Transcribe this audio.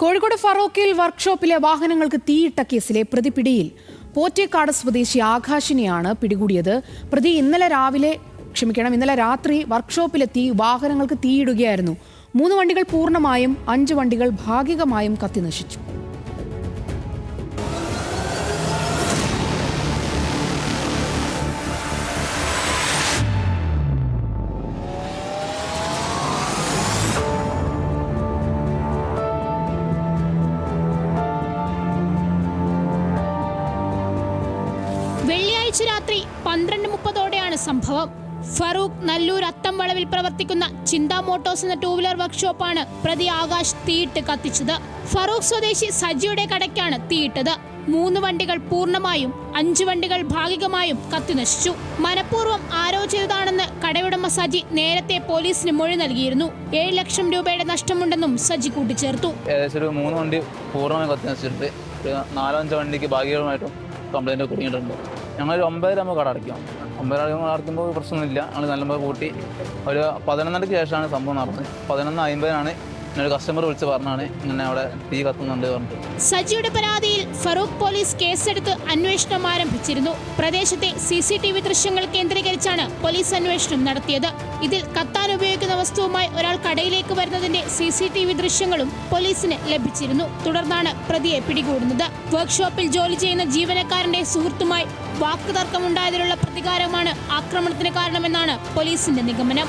കോഴിക്കോട് ഫറോക്കിൽ വർക്ക്ഷോപ്പിലെ വാഹനങ്ങൾക്ക് തീയിട്ട കേസിലെ പ്രതി പിടിയിൽ പോറ്റേക്കാട് സ്വദേശി ആകാശിനെയാണ് പിടികൂടിയത്. പ്രതി ഇന്നലെ രാവിലെ ക്ഷമിക്കണം ഇന്നലെ രാത്രി വർക്ക്ഷോപ്പിലെത്തി വാഹനങ്ങൾക്ക് തീയിടുകയായിരുന്നു. മൂന്ന് വണ്ടികൾ പൂർണമായും അഞ്ച് വണ്ടികൾ ഭാഗികമായും കത്തിനശിച്ചു. വെള്ളിയാഴ്ച രാത്രി പന്ത്രണ്ട് മുപ്പതോടെയാണ് സംഭവം. ഫറൂഖ് നല്ലൂർ അത്തം വളവിൽ പ്രവർത്തിക്കുന്ന ചിന്താ മോട്ടോഴ്സ് എന്ന ടൂ വീലർ വർക്ക്ഷോപ്പാണ് പ്രതി ആകാശ് തീയിട്ട് കത്തിച്ചത്. ഫറൂഖ് സ്വദേശി സജിയുടെ കടയ്ക്കാണ് തീയിട്ടത്. മൂന്ന് വണ്ടികൾ പൂർണമായും അഞ്ച് വണ്ടികൾ ഭാഗികമായും കത്തിനശിച്ചു മനഃപൂർവം ആരോ ചെയ്തതാണെന്ന് കടയുടമ സജി നേരത്തെ പോലീസിന് മൊഴി നൽകിയിരുന്നു. ഏഴ് ലക്ഷം രൂപയുടെ നഷ്ടമുണ്ടെന്നും സജി കൂട്ടിച്ചേർത്തു. ഏകദേശം മൂന്ന് വണ്ടി പൂർണമായി കത്തി നശിച്ചിട്ടുണ്ട്. ഒരു നാലോ വണ്ടിക്ക് ഭാഗികമായിട്ടും കംപ്ലൈന്റ് കുടുങ്ങിയിട്ടുണ്ട്. ഞങ്ങളൊരു ഒമ്പതര ആകുമ്പോൾ കട അടയ്ക്കും. ഒമ്പതര ആകുമ്പോൾ അടയ്ക്കുമ്പോൾ പ്രശ്നമൊന്നുമില്ല. ഞങ്ങൾ നല്ലപോലെ കൂട്ടി. ഒരു പതിനൊന്നരയ്ക്ക് ശേഷമാണ് സംഭവം നടന്നത്. പതിനൊന്ന് അമ്പതിനാണ് കസ്റ്റമർ സജിയുടെ പരാതിയിൽ ഫറൂഖ് പോലീസ് കേസെടുത്ത് അന്വേഷണം ആരംഭിച്ചിരുന്നു. പ്രദേശത്തെ സി സി ടി വി ദൃശ്യങ്ങൾ കേന്ദ്രീകരിച്ചാണ് പോലീസ് അന്വേഷണം നടത്തിയത്. ഇതിൽ കത്താൻ ഉപയോഗിക്കുന്ന വസ്തുവുമായി ഒരാൾ കടയിലേക്ക് വരുന്നതിന്റെ സി സി ടി വി ദൃശ്യങ്ങളും പോലീസിന് ലഭിച്ചിരുന്നു. തുടർന്നാണ് പ്രതിയെ പിടികൂടുന്നത്. വർക്ക്ഷോപ്പിൽ ജോലി ചെയ്യുന്ന ജീവനക്കാരന്റെ സുഹൃത്തുമായി വാക്കുതർക്കമുണ്ടായതിലുള്ള പ്രതികാരമാണ് ആക്രമണത്തിന് കാരണമെന്നാണ് പോലീസിന്റെ നിഗമനം.